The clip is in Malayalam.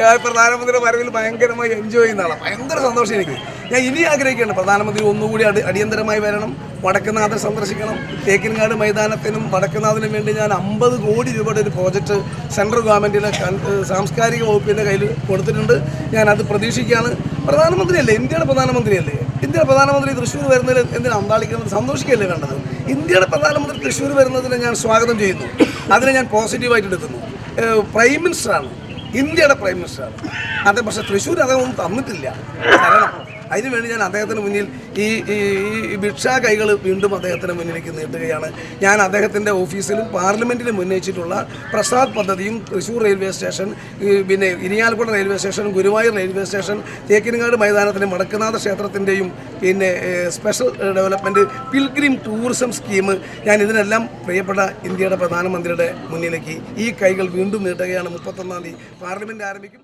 ഞാൻ പ്രധാനമന്ത്രിയുടെ വരവിൽ ഭയങ്കരമായി എൻജോയ് ചെയ്യുന്ന ആളാണ് ഭയങ്കര സന്തോഷം എനിക്ക്. ഞാൻ ഇനി ആഗ്രഹിക്കുകയാണ്. പ്രധാനമന്ത്രി ഒന്നുകൂടി അടി അടിയന്തരമായി വരണം. വടക്കുനാഥ് സന്ദർശിക്കണം. തേക്കിൻകാട് മൈതാനത്തിനും വടക്കുന്നാഥിനും വേണ്ടി ഞാൻ അമ്പത് കോടി രൂപയുടെ ഒരു പ്രോജക്റ്റ് സെൻട്രൽ ഗവൺമെന്റിലെ സാംസ്കാരിക വകുപ്പിന്റെ കയ്യിൽ കൊടുത്തിട്ടുണ്ട്. ഞാൻ അത് പ്രതീക്ഷിക്കുകയാണ്. പ്രധാനമന്ത്രിയല്ലേ? ഇന്ത്യയുടെ പ്രധാനമന്ത്രിയല്ലേ? ഇന്ത്യയുടെ പ്രധാനമന്ത്രി തൃശ്ശൂർ വരുന്നതിൽ എന്തിനാ അന്താളിക്കുന്നത്? സന്തോഷിക്കുകയല്ലേ വേണ്ടത്? ഇന്ത്യയുടെ പ്രധാനമന്ത്രി തൃശ്ശൂർ വരുന്നതിനെ ഞാൻ സ്വാഗതം ചെയ്യുന്നു. അതിനെ ഞാൻ പോസിറ്റീവായിട്ട് എടുക്കുന്നു. പ്രൈം മിനിസ്റ്ററാണ് ഇന്ത്യയുടെ പ്രൈം മിനിസ്റ്റർ. അതെ പക്ഷേ തൃശ്ശൂർ ഒന്നും തന്നിട്ടില്ല. തരണം അതിനുവേണ്ടി ഞാൻ അദ്ദേഹത്തിന് മുന്നിൽ ഈ ഈ ഭിക്ഷാ കൈകൾ വീണ്ടും അദ്ദേഹത്തിന് മുന്നിലേക്ക് നീട്ടുകയാണ്. ഞാൻ അദ്ദേഹത്തിന്റെ ഓഫീസിലും പാർലമെന്റിലും ഉന്നയിച്ചിട്ടുള്ള പ്രസാദ് പദ്ധതിയും തൃശ്ശൂർ റെയിൽവേ സ്റ്റേഷൻ പിന്നെ Irinjalakuda railway station Guruvayur railway station Thekkinkadu മൈതാനത്തിന്റെ മടക്കനാഥ ക്ഷേത്രത്തിന്റെയും പിന്നെ special development pilgrim tourism scheme ഞാൻ ഇതിനെല്ലാം പ്രിയപ്പെട്ട ഇന്ത്യയുടെ പ്രധാനമന്ത്രിയുടെ മുന്നിലേക്ക് ഈ കൈകൾ വീണ്ടും നീട്ടുകയാണ്. മുപ്പത്തൊന്നാം തീയതി പാർലമെന്റ് ആരംഭിക്കും.